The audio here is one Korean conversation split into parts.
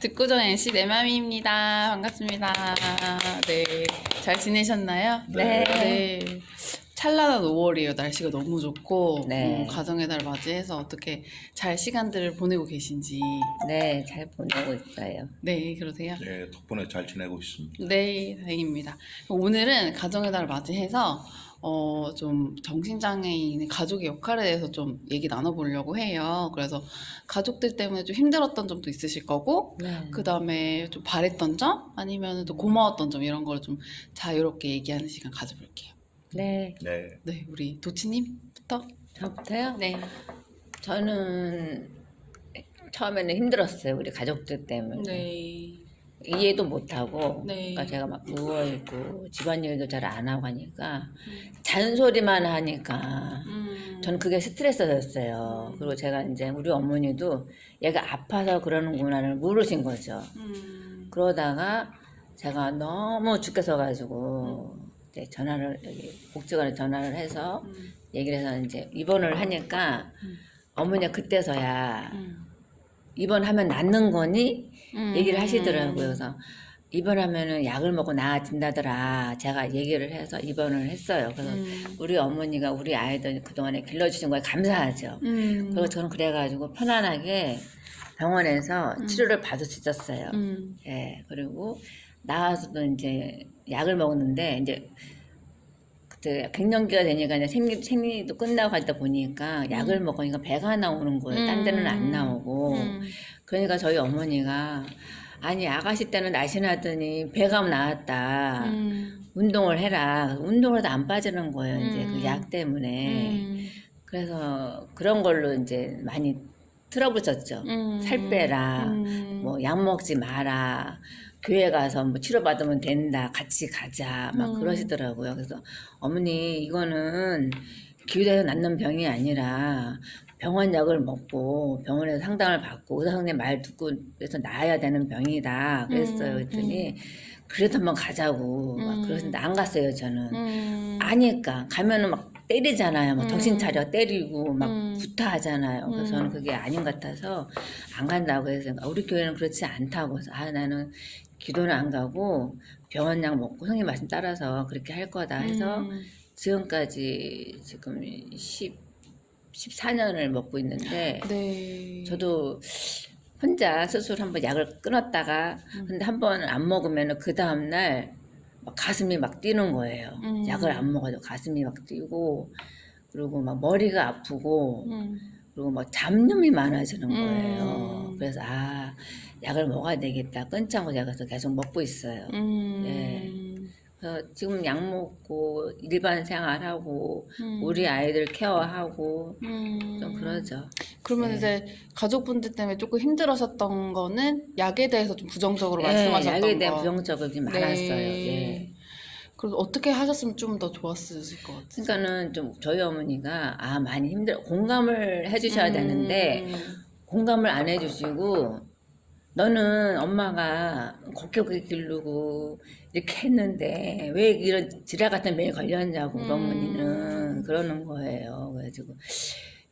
듣고전 NC 내맘입니다. 반갑습니다. 네. 잘 지내셨나요? 네. 네. 찬란한 5월이에요. 날씨가 너무 좋고 네. 음, 가정의 달 맞이해서 어떻게 잘 시간들을 보내고 계신지 네, 잘 보내고 있어요. 네 그러세요? 네, 덕분에 잘 지내고 있습니다. 네 다행입니다. 오늘은 가정의 달을 맞이해서 어, 좀 정신장애인의 가족의 역할에 대해서 좀 얘기 나눠보려고 해요. 그래서 가족들 때문에 좀 힘들었던 점도 있으실 거고 네. 그 다음에 좀 바랬던 점 아니면 또 고마웠던 점 이런 걸 좀 자유롭게 얘기하는 시간 가져볼게요. 네, 네, 네, 우리 도치님부터. 저부터요? 네. 저는 처음에는 힘들었어요. 우리 가족들 때문에. 네. 이해도 못하고. 네. 그러니까 제가 막 누워 있고 집안일도 잘 안 하고 하니까 잔소리만 하니까 음. 저는 그게 스트레스였어요. 그리고 제가 이제 우리 어머니도 얘가 아파서 그러는구나를 모르신 거죠. 음. 그러다가 제가 너무 죽겠어 가지고 이제 전화를 여기 복지관에 전화를 해서 음. 얘기를 해서 이제 입원을 하니까 어머니가 그때서야 음. 입원하면 낫는 거니 음. 얘기를 하시더라고요. 그래서 입원하면은 약을 먹고 나아진다더라. 제가 얘기를 해서 입원을 했어요. 그래서 음. 우리 어머니가 우리 아이들 그동안에 길러주신 거에 감사하죠. 음. 그리고 저는 그래가지고 편안하게 병원에서 치료를 받을 수 있었어요. 음. 예, 그리고 나와서도 이제 약을 먹었는데 이제 그때 갱년기가 되니까 이제 생리 생리도 끝나고 하다 보니까 약을 먹으니까 배가 나오는 거예요. 딴 데는 안 나오고. 음. 그러니까 저희 어머니가 아니 아가씨 때는 날씬하더니 배가 나왔다. 음. 운동을 해라. 운동을 해도 안 빠지는 거예요. 이제 음. 그약 때문에. 음. 그래서 그런 걸로 이제 많이 틀어붙였죠. 음. 살 빼라. 음. 뭐약 먹지 마라. 교회 가서 뭐 치료받으면 된다. 같이 가자. 막 음. 그러시더라고요. 그래서 어머니 이거는 기도해서 낫는 병이 아니라 병원 약을 먹고 병원에서 상담을 받고 의사 선생님 말 듣고 그래서 나아야 되는 병이다. 그랬어요. 음, 그랬더니 그래도 한번 가자고 막 음. 그러는데 안 갔어요. 저는. 음. 아니까 가면은 막 때리잖아요. 막 음. 정신 차려 때리고 막 음. 구타하잖아요. 그래서 음. 저는 그게 아닌 것 같아서 안 간다고 해서 우리 교회는 그렇지 않다고 해서 아 나는 기도는 안 가고 병원 약 먹고 선생님 말씀 따라서 그렇게 할 거다 해서 음. 지금까지 지금 10 14년을 먹고 있는데 네. 저도 혼자 스스로 한번 약을 끊었다가 음. 근데 한 번 안 먹으면 그 다음 날막 가슴이 막 뛰는 거예요. 음. 약을 안 먹어도 가슴이 막 뛰고 그리고 막 머리가 아프고 음. 그리고 막 잡념이 많아지는 거예요. 음. 그래서 아 약을 먹어야 되겠다 끊자고 그래서 계속 먹고 있어요. 음. 네. 지금 약 먹고 일반 생활하고 음. 우리 아이들 케어하고 음. 좀 그러죠. 그러면 네. 이제 가족분들 때문에 조금 힘들으셨던 거는 약에 대해서 좀 부정적으로 네, 말씀하셨던 약에 대한 거. 부정적이 좀 많았어요. 예. 그래서 어떻게 하셨으면 좀 더 좋았을 것 같아요. 그러니까는 좀 저희 어머니가 아 많이 힘들어 공감을 해주셔야 되는데 음. 공감을 안 해주시고 너는 엄마가 곱게 기르고 이렇게 했는데 왜 이런 지랄 같은 병에 걸렸냐고 음. 어머니는 그러는 거예요. 그래가지고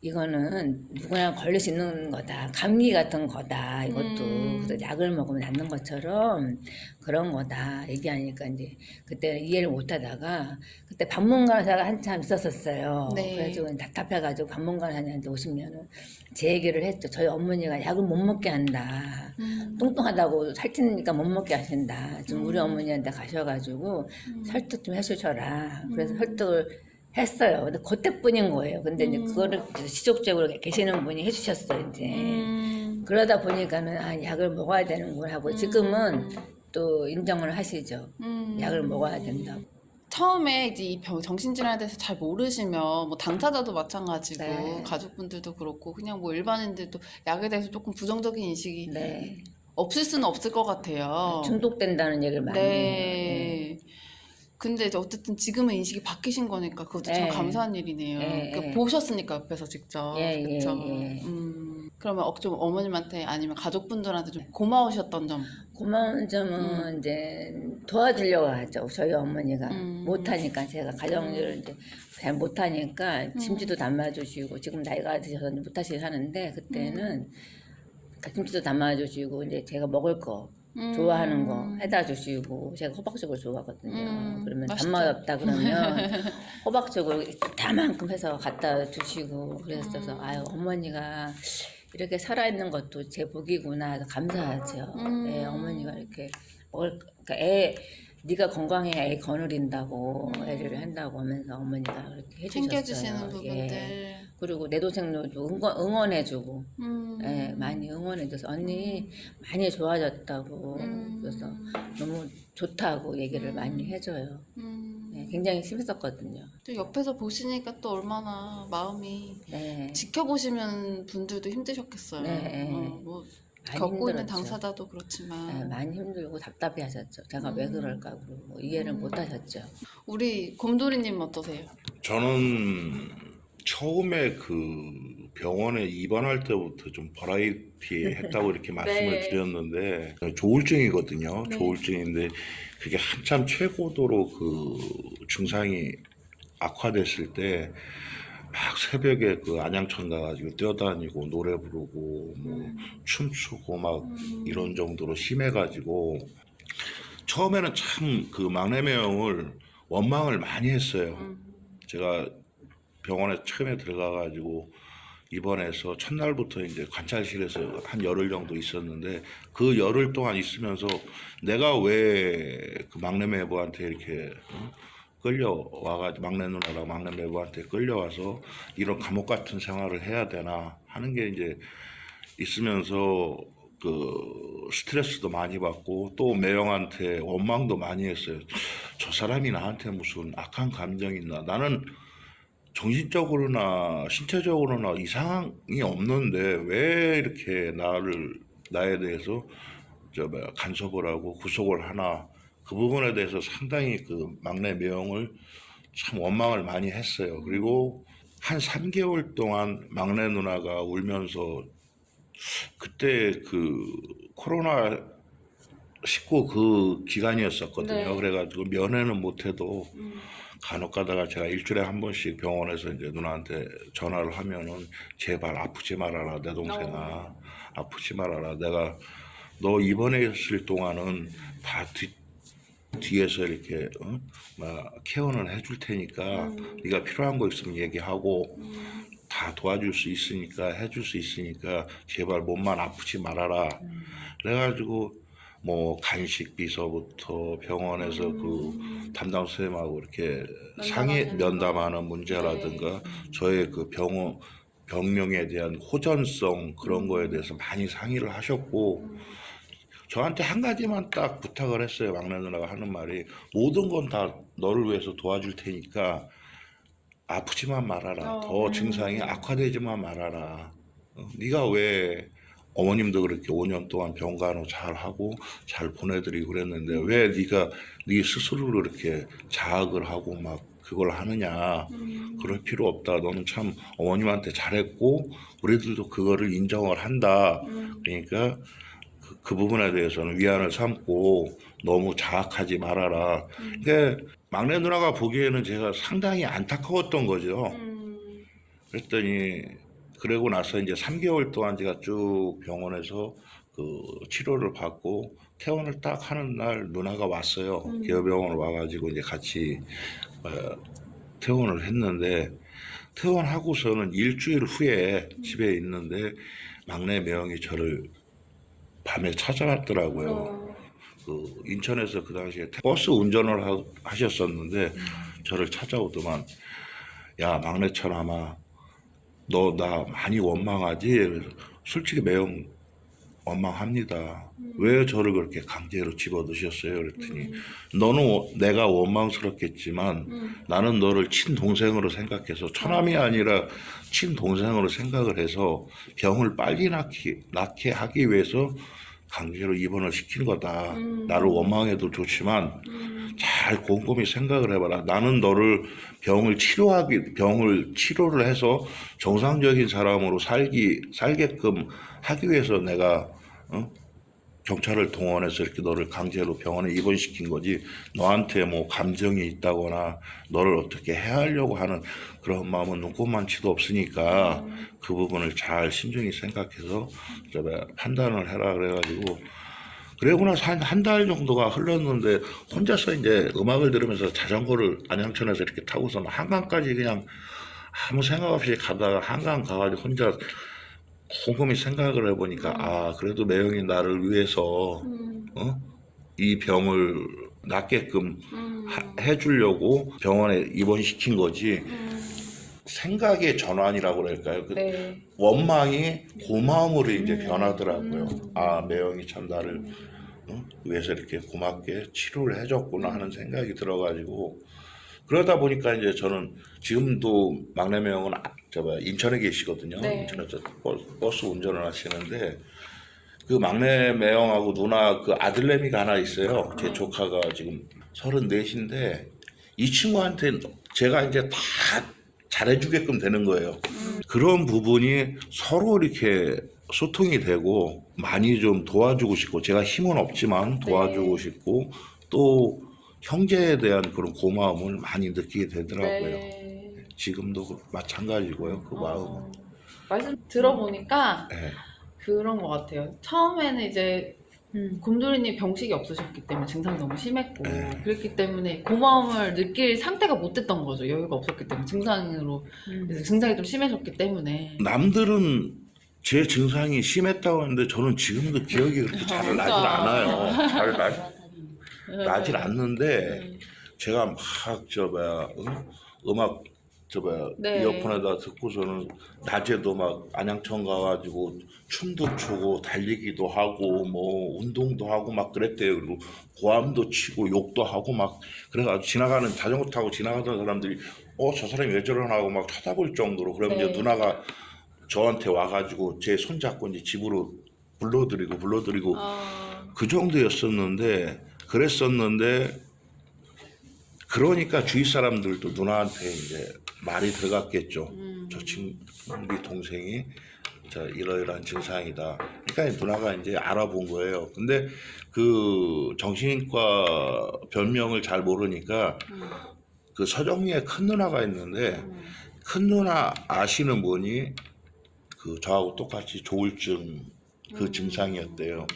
이거는 누구나 걸릴 수 있는 거다. 감기 같은 거다. 이것도 음. 그래서 약을 먹으면 낫는 것처럼 그런 거다. 얘기하니까 이제 그때 이해를 못하다가 그때 방문간호사가 한참 있었었어요. 네. 그래가지고 답답해가지고 방문간호사한테 오시면은 제 얘기를 했죠. 저희 어머니가 약을 못 먹게 한다. 음. 뚱뚱하다고 살찌니까 못 먹게 하신다. 좀 우리 음. 어머니한테 가셔가지고 설득 좀 해주셔라. 그래서 음. 설득을 했어요. 근데 그때뿐인 거예요. 근데 이제 음. 그거를 지속적으로 계시는 분이 해주셨어요. 이제 음. 그러다 보니까는 아 약을 먹어야 되는구나 하고 지금은 또 인정을 하시죠. 음. 약을 먹어야 된다고. 처음에 이제 이 병, 정신질환에 대해서 잘 모르시면 뭐 당사자도 마찬가지고 네. 가족분들도 그렇고 그냥 뭐 일반인들도 약에 대해서 조금 부정적인 인식이 네. 없을 수는 없을 것 같아요. 중독된다는 얘기를 많이 해요. 네. 근데 이제 어쨌든 지금은 인식이 바뀌신 거니까 그것도 참 네. 감사한 일이네요. 네, 그러니까 네. 보셨으니까 옆에서 직접. 예, 예, 그쵸? 예. 음, 그러면 어- 좀 어머님한테 아니면 가족분들한테 좀 고마우셨던 점. 고마운 점은 이제 도와주려고 하죠. 저희 어머니가 음. 못하니까 제가 가정일을 이제 잘 못하니까 음. 짐지도 담아주시고 지금 나이가 드셔서 못하시긴 하는데 그때는 김치도 담아주시고 이제 제가 먹을 거 음. 좋아하는 거 해다 주시고 제가 호박죽을 좋아하거든요. 음, 그러면. 단맛 없다 그러면 호박죽을 다만큼 해서 갖다 주시고 그랬어서 음. 아유 어머니가 이렇게 살아있는 것도 제 복이구나 감사하죠. 음. 예, 어머니가 이렇게 먹을 그러니까 애 네가 건강해야 애 거느린다고 애를 한다고 하면서 어머니가 그렇게 해주셨어요. 음. 챙겨주시는 예. 부분들. 그리고 내 동생도 응원, 응원해주고 음. 예, 많이 응원해줘서 언니 많이 좋아졌다고 음. 그래서 너무 좋다고 얘기를 많이 해줘요. 음. 예, 굉장히 심했었거든요. 또 옆에서 보시니까 또 얼마나 마음이 네. 지켜보시는 분들도 힘드셨겠어요. 네. 어, 뭐 겪고 있는. 당사자도 예, 그렇지만 많이 힘들고 답답해 하셨죠. 제가 음. 왜 그럴까 그러고 이해를 못 하셨죠. 우리 곰돌이님 어떠세요? 저는 처음에 그 병원에 입원할 때부터 좀 버라이티 했다고 이렇게 말씀을 네. 드렸는데 조울증이거든요. 네. 조울증인데 그게 한참 최고도로 그 증상이 악화됐을 때 막 새벽에 그 안양천 가가지고 뛰어다니고 노래 부르고 뭐 춤추고 막 이런 정도로 심해가지고 처음에는 참 그 막내 매형을 원망을 많이 했어요. 제가 병원에 처음에 들어가가지고 입원해서 첫날부터 이제 관찰실에서 한 열흘 정도 있었는데 그 열흘 동안 있으면서 내가 왜 그 막내 매부한테 이렇게 어? 끌려와가지고 막내 누나랑 막내 매부한테 끌려와서 이런 감옥 같은 생활을 해야 되나 하는 게 이제 있으면서 그 스트레스도 많이 받고 또 매형한테 원망도 많이 했어요. 저 사람이 나한테 무슨 악한 감정이 있나? 나는 정신적으로나 신체적으로나 이상이 없는데 왜 이렇게 나를 나에 대해서 저 간섭을 하고 구속을 하나? 그 부분에 대해서 상당히 그 막내 매형을 참 원망을 많이 했어요. 그리고 한 3개월 동안 막내 누나가 울면서 그때 그 코로나 19그 기간이었었거든요. 네. 그래가지고 면회는 못해도 간혹 가다가 제가 일주일에 한 번씩 병원에서 이제 누나한테 전화를 하면은 제발 아프지 말아라 내 동생아 아프지 말아라 내가 너 입원해 있을 동안은 다 뒤, 뒤에서 이렇게 어? 막 케어는 해줄 테니까 네가 필요한 거 있으면 얘기하고 다 도와줄 수 있으니까 해줄 수 있으니까 제발 몸만 아프지 말아라. 그래가지고 뭐 간식 비서부터 병원에서 그 담당 선생님하고 이렇게 상의 면담하는 문제라든가 저의 그 병원 병명에 대한 호전성 그런 거에 대해서 많이 상의를 하셨고 저한테 한 가지만 딱 부탁을 했어요. 막내 누나가 하는 말이 모든 건 다 너를 위해서 도와줄 테니까 아프지만 말아라. 어, 더 음. 증상이 악화되지만 말아라. 어, 네가 왜 어머님도 그렇게 5년 동안 병간호 잘 하고 잘 보내드리고 그랬는데 왜 네가 네 스스로를 그렇게 자학을 하고 막 그걸 하느냐 그럴 필요 없다 너는 참 어머님한테 잘했고 우리들도 그거를 인정을 한다 그러니까 그, 그 부분에 대해서는 위안을 삼고 너무 자학하지 말아라. 그러니까 막내 누나가 보기에는 제가 상당히 안타까웠던 거죠. 그랬더니 그러고 나서 이제 3개월 동안 제가 쭉 병원에서 그 치료를 받고 퇴원을 딱 하는 날 누나가 왔어요. 기업병원을 와가지고 이제 같이 어, 퇴원을 했는데 퇴원하고서는 일주일 후에 집에 있는데 막내 매형이 저를 밤에 찾아왔더라고요. 그 인천에서 그 당시에 버스 운전을 하, 하셨었는데 저를 찾아오더만 야 막내처럼아 너나 많이 원망하지? 솔직히 매형 원망합니다. 왜 저를 그렇게 강제로 집어넣으셨어요? 그랬더니 너는 워- 내가 원망스럽겠지만 나는 너를 친동생으로 생각해서 처남이 아니라 친동생으로 생각을 해서 병을 빨리 낫게, 낫게 하기 위해서 강제로 입원을 시킨 거다. 나를 원망해도 좋지만 잘 곰곰이 생각을 해봐라. 나는 너를 병을 치료하기, 병을 치료를 해서 정상적인 사람으로 살기, 살게끔 하기 위해서 내가, 어? 경찰을 동원해서 이렇게 너를 강제로 병원에 입원시킨 거지 너한테 뭐 감정이 있다거나 너를 어떻게 해하려고 하는 그런 마음은 눈꼽만치도 없으니까 그 부분을 잘 심중히 생각해서 판단을 해라 그래가지고 그러고 나서 한달 정도가 흘렀는데 혼자서 이제 음악을 들으면서 자전거를 안양천에서 이렇게 타고서 한강까지 그냥 아무 생각 없이 가다가 한강 가가지고 혼자 곰곰이 생각을 해보니까 아 그래도 매형이 나를 위해서 어? 이 병을 낫게끔 하- 해주려고 병원에 입원시킨 거지 생각의 전환이라고 그럴까요? 그 네. 원망이 고마움으로 이제 변하더라고요. 아 매형이 참 나를 어? 위해서 이렇게 고맙게 치료를 해줬구나 하는 생각이 들어가지고 그러다 보니까 이제 저는 지금도 막내 매형은 아- 저 뭐야, 인천에 계시거든요. 네. 인천에서 버스, 운전을 하시는데 그 막내 매형하고 누나 그 아들내미가 하나 있어요. 제 조카가 지금 서른넷인데 이 친구한테 제가 이제 다 잘해주게끔 되는 거예요. 그런 부분이 서로 이렇게 소통이 되고 많이 좀 도와주고 싶고 제가 힘은 없지만 도와주고 싶고 또 형제에 대한 그런 고마움을 많이 느끼게 되더라고요. 네. 지금도 그- 마찬가지고요. 그 마음은. 어, 말씀 들어보니까 네. 그런 것 같아요. 처음에는 이제 음. 곰돌이님 병식이 없으셨기 때문에 증상이 너무 심했고 네. 그랬기 때문에 고마움을 느낄 상태가 못 됐던 거죠. 여유가 없었기 때문에 증상으로 음. 그래서 증상이 좀 심해졌기 때문에 남들은 제 증상이 심했다고 하는데 저는 지금도 기억이 그렇게 잘 나질 그러니까. 않아요. 잘 나, 나질 않는데 네. 제가 막 저 뭐야 응? 음악 저 뭐야 네. 이어폰에다 듣고서는 낮에도 막 안양천 가가지고 춤도 추고 달리기도 하고 뭐 운동도 하고 막 그랬대요. 그리고 고함도 치고 욕도 하고 막 그래가지고 지나가는 자전거 타고 지나가던 사람들이 어 저 사람이 왜 저러나 하고 막 쳐다볼 정도로 그러면 네. 이제 누나가 저한테 와가지고 제 손잡고 이제 집으로 불러드리고 불러드리고 아, 그 정도였었는데 그랬었는데 그러니까 주위 사람들도 누나한테 이제 말이 들어갔겠죠. 저 친구 우리 동생이 저 이러이러한 증상이다. 그러니까 누나가 이제 알아본 거예요. 근데 그 정신과 변명을 잘 모르니까 그 서정리에 큰 누나가 있는데 큰 누나 아시는 분이 그 저하고 똑같이 조울증 그 증상이었대요.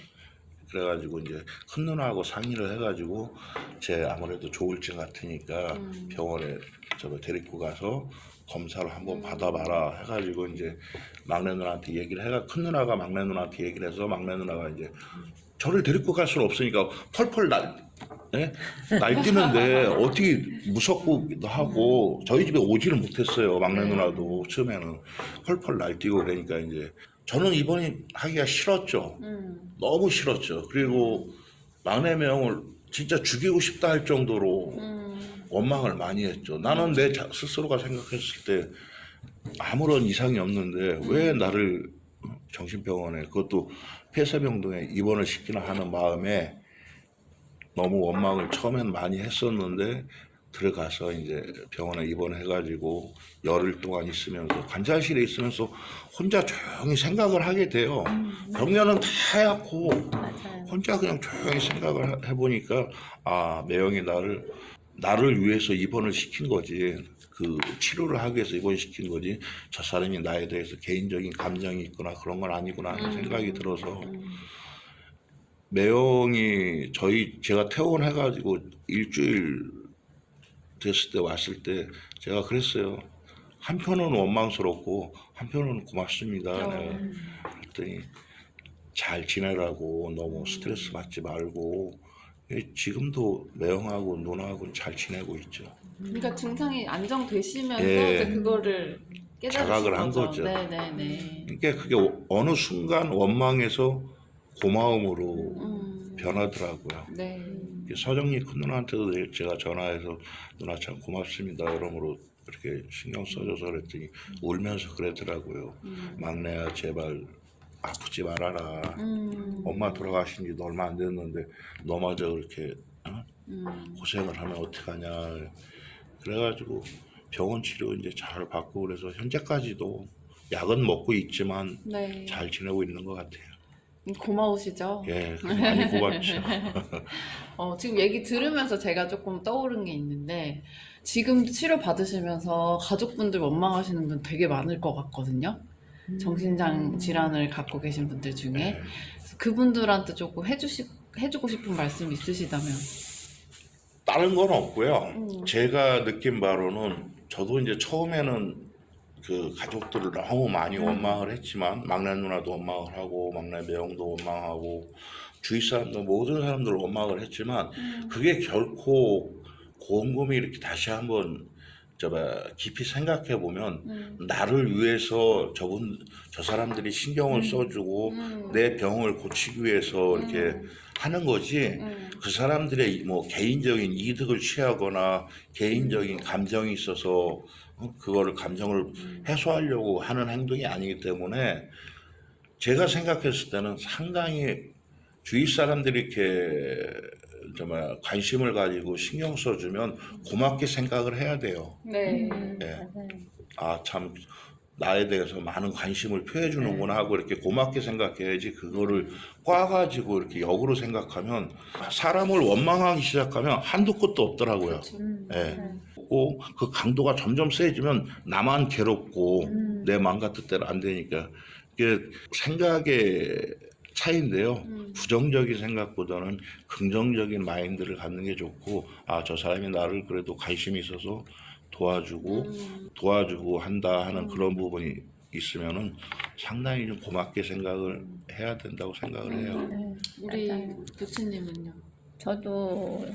그래가지고 이제 큰 누나하고 상의를 해가지고 제 아무래도 조울증 같으니까 병원에 저 데리고 가서 검사를 한번 받아봐라 해가지고 이제 막내 누나한테 얘기를 해가 큰 누나가 막내 누나한테 얘기를 해서 막내 누나가 이제 저를 데리고 갈 수는 없으니까 펄펄 날 예? 날뛰는데 어떻게 무섭기도 하고 저희 집에 오지를 못했어요 막내 누나도 처음에는. 펄펄 날뛰고 그러니까 이제 저는 입원이 하기가 싫었죠. 음, 너무 싫었죠. 그리고 막내 명을 진짜 죽이고 싶다 할 정도로 음, 원망을 많이 했죠. 나는 내 자- 스스로가 생각했을 때 아무런 이상이 없는데 왜 나를 정신병원에 그것도 폐쇄병동에 입원을 시키나 하는 마음에 너무 원망을 처음엔 많이 했었는데 들어가서 이제 병원에 입원해가지고 열흘 동안 있으면서 관찰실에 있으면서 혼자 조용히 생각을 하게 돼요. 병면은 다 해갖고. 혼자 그냥 조용히 생각을 해- 해보니까 아 매형이 나를 나를 위해서 입원을 시킨 거지 그 치료를 하기 위해서 입원시킨 거지 저 사람이 나에 대해서 개인적인 감정이 있거나 그런 건 아니구나 하는 생각이 들어서 매형이 저희 제가 퇴원해가지고 일주일 됐을 때 왔을 때 제가 그랬어요 한편은 원망스럽고 한편은 고맙습니다 내가 그랬더니 잘 지내라고 너무 스트레스 받지 말고 예, 지금도 매형하고 누나하고는 잘 지내고 있죠. 그러니까 증상이 안정되시면서 예. 이제 그거를 자각을 한 거죠. 네네네. 그러니까 그게 어- 어느 순간 원망에서 고마움으로 음, 변하더라고요. 네. 서정리 큰 누나한테도 제가 전화해서 누나 참 고맙습니다. 여러모로 이렇게 신경 써줘서 그랬더니 울면서 그랬더라고요. 막내야 제발 아프지 말아라. 음, 엄마 돌아가신 지도 얼마 안 됐는데 너마저 그렇게 어? 음, 고생을 하면 어떡하냐 그래가지고 병원 치료 이제 잘 받고 그래서 현재까지도 약은 먹고 있지만 네. 잘 지내고 있는 것 같아요. 고마우시죠? 예, 많이 고맙죠. 어, 지금 얘기 들으면서 제가 조금 떠오른 게 있는데 지금 치료 받으시면서 가족분들 원망하시는 분 되게 많을 것 같거든요. 정신장 질환을 갖고 계신 분들 중에 네. 그래서 그분들한테 조금 해주시, 해주고 싶은 말씀 있으시다면 다른 건 없고요. 음. 제가 느낀 바로는 저도 이제 처음에는 그 가족들을 너무 많이 음. 원망을 했지만 막내 누나도 원망을 하고 막내 매형도 원망하고 주위 사람들 모든 사람들 원망을 했지만 음. 그게 결코 곰곰이 이렇게 다시 한번 저 봐, 깊이 생각해 보면 음. 나를 위해서 저분 저 사람들이 신경을 써주고 음. 내 병을 고치기 위해서 이렇게 하는 거지 음. 그 사람들의 뭐 개인적인 이득을 취하거나 개인적인 감정이 있어서 어, 그거를 감정을 해소하려고 하는 행동이 아니기 때문에 제가 생각했을 때는 상당히 주위 사람들이 이렇게 정말 관심을 가지고 신경 써주면 고맙게 생각을 해야 돼요. 네. 예. 아참 나에 대해서 많은 관심을 표해 주는구나 하고 이렇게 고맙게 생각해야지 그거를 꽈가지고 이렇게 역으로 생각하면 사람을 원망하기 시작하면 한도 끝도 없더라고요. 예. 고, 그 강도가 점점 세지면 나만 괴롭고 내 마음 같은 대로 안 되니까 이게 생각의 차이인데요. 부정적인 생각보다는 긍정적인 마인드를 갖는 게 좋고 아 저 사람이 나를 그래도 관심이 있어서 도와주고 도와주고 한다 하는 그런 부분이 있으면은 상당히 좀 고맙게 생각을 해야 된다고 생각을 해요. 네. 우리 부치님은요? 저도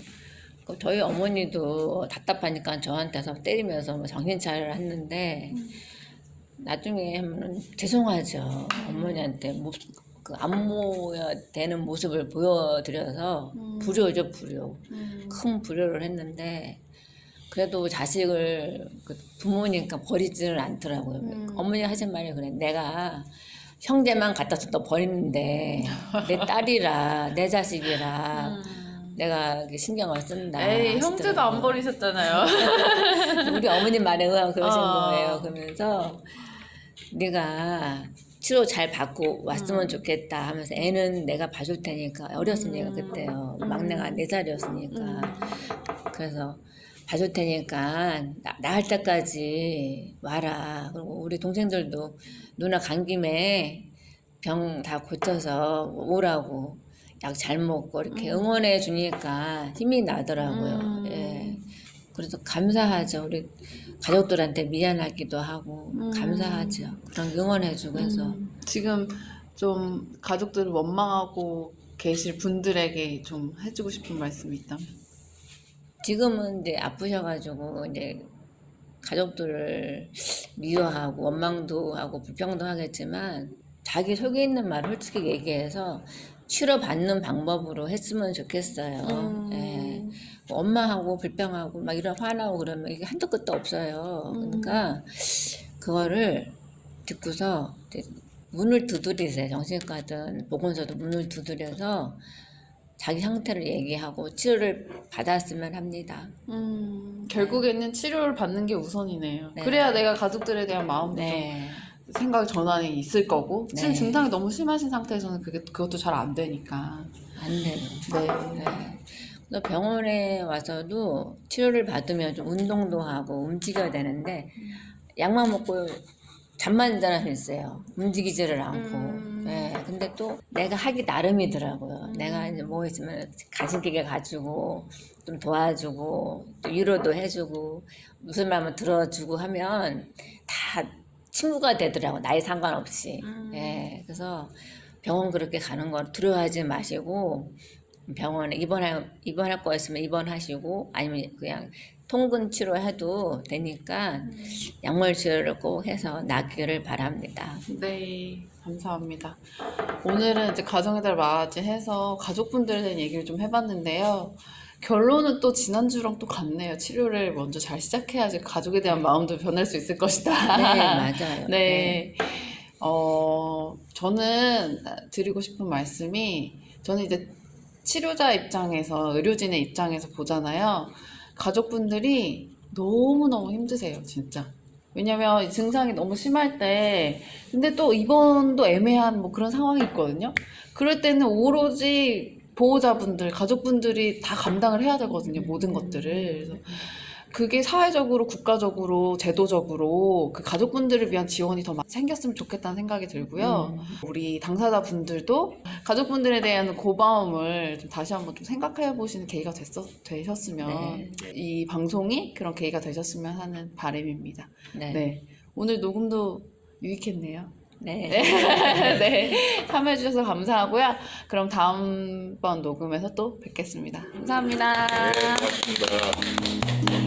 그 저희 어머니도 답답하니까 저한테서 때리면서 뭐 정신 차리를 했는데 나중에 하면은 죄송하죠 어머니한테 모, 그 안모야 되는 모습을 보여드려서 불효죠 불효 음. 큰 불효를 했는데 그래도 자식을 그 부모니까 버리지는 않더라고요. 음. 어머니 하신 말이 그래. 내가 형제만 갖다 줬다 버리는데 내 딸이라 내 자식이라 내가 이렇게 신경을 쓴다. 음. 에이 형제도 안 하시더라고요. 버리셨잖아요. 우리 어머님 말에 의하면 그러신 어. 거예요. 그러면서 네가 치료 잘 받고 왔으면 음. 좋겠다 하면서 애는 내가 봐줄 테니까 어렸으니까 그때요. 막내가 네 살이었으니까 음. 그래서 봐줄 테니까 나, 나을 때까지 와라. 그리고 우리 동생들도 누나 간 김에 병 다 고쳐서 오라고 약 잘 먹고 이렇게 응원해 주니까 힘이 나더라고요. 음. 예. 그래서 감사하죠. 우리 가족들한테 미안하기도 하고 음. 감사하죠. 그런 응원해주고 해서 지금 좀 가족들을 원망하고 계실 분들에게 좀 해주고 싶은 말씀이 있다면? 지금은 이제 아프셔가지고 이제 가족들을 미워하고 원망도 하고 불평도 하겠지만 자기 속에 있는 말을 솔직히 얘기해서 치료받는 방법으로 했으면 좋겠어요. 음. 예. 뭐 엄마하고 불평하고 막 이런 화나고 그러면 이게 한도 끝도 없어요. 그러니까 그거를 듣고서 문을 두드리세요. 정신과든 보건소도 문을 두드려서 자기 상태를 얘기하고 치료를 받았으면 합니다. 음, 결국에는 치료를 받는 게 우선이네요. 네. 그래야 내가 가족들에 대한 마음도 네. 좀 생각 전환이 있을 거고 지금 네. 증상이 너무 심하신 상태에서는 그게 그것도 잘 안 되니까. 안 돼요. 네. 네. 그래서 병원에 와서도 치료를 받으면 좀 운동도 하고 움직여야 되는데 약만 먹고 잠만 사람이 있어요. 움직이지를 않고. 음. 네. 근데 또 내가 하기 나름이더라고요. 내가 이제 뭐 있으면 가진 기계 가지고 좀 도와주고 또 위로도 해주고 무슨 말만 들어주고 하면 다 친구가 되더라고 나이 상관없이. 음. 예. 그래서 병원 그렇게 가는 거 두려워하지 마시고 병원에 입원할 입원할 거 있으면 입원하시고 아니면 그냥 통근 치료해도 되니까 약물 치료를 꼭 해서 낫기를 바랍니다. 네, 감사합니다. 오늘은 이제 가정의 달 맞이해서 가족분들에 대한 얘기를 좀 해봤는데요. 결론은 또 지난주랑 또 같네요. 치료를 먼저 잘 시작해야지 가족에 대한 마음도 변할 수 있을 것이다. 네, 맞아요. 네. 어, 저는 드리고 싶은 말씀이, 저는 이제 치료자 입장에서, 의료진의 입장에서 보잖아요. 가족분들이 너무너무 힘드세요, 진짜. 왜냐면 이 증상이 너무 심할 때, 근데 또 입원도 애매한 뭐 그런 상황이 있거든요. 그럴 때는 오로지 보호자분들, 가족분들이 다 감당을 해야 되거든요. 모든 것들을. 그래서 그게 사회적으로, 국가적으로, 제도적으로 그 가족분들을 위한 지원이 더 많이 생겼으면 좋겠다는 생각이 들고요. 우리 당사자분들도 가족분들에 대한 고마움을 좀 다시 한번 좀 생각해 보시는 계기가 됐었, 되셨으면 네. 이 방송이 그런 계기가 되셨으면 하는 바람입니다. 네. 네. 오늘 녹음도 유익했네요. 네. 네. 참여해주셔서 감사하고요. 그럼 다음번 녹음에서 또 뵙겠습니다. 감사합니다. 네, 고맙습니다.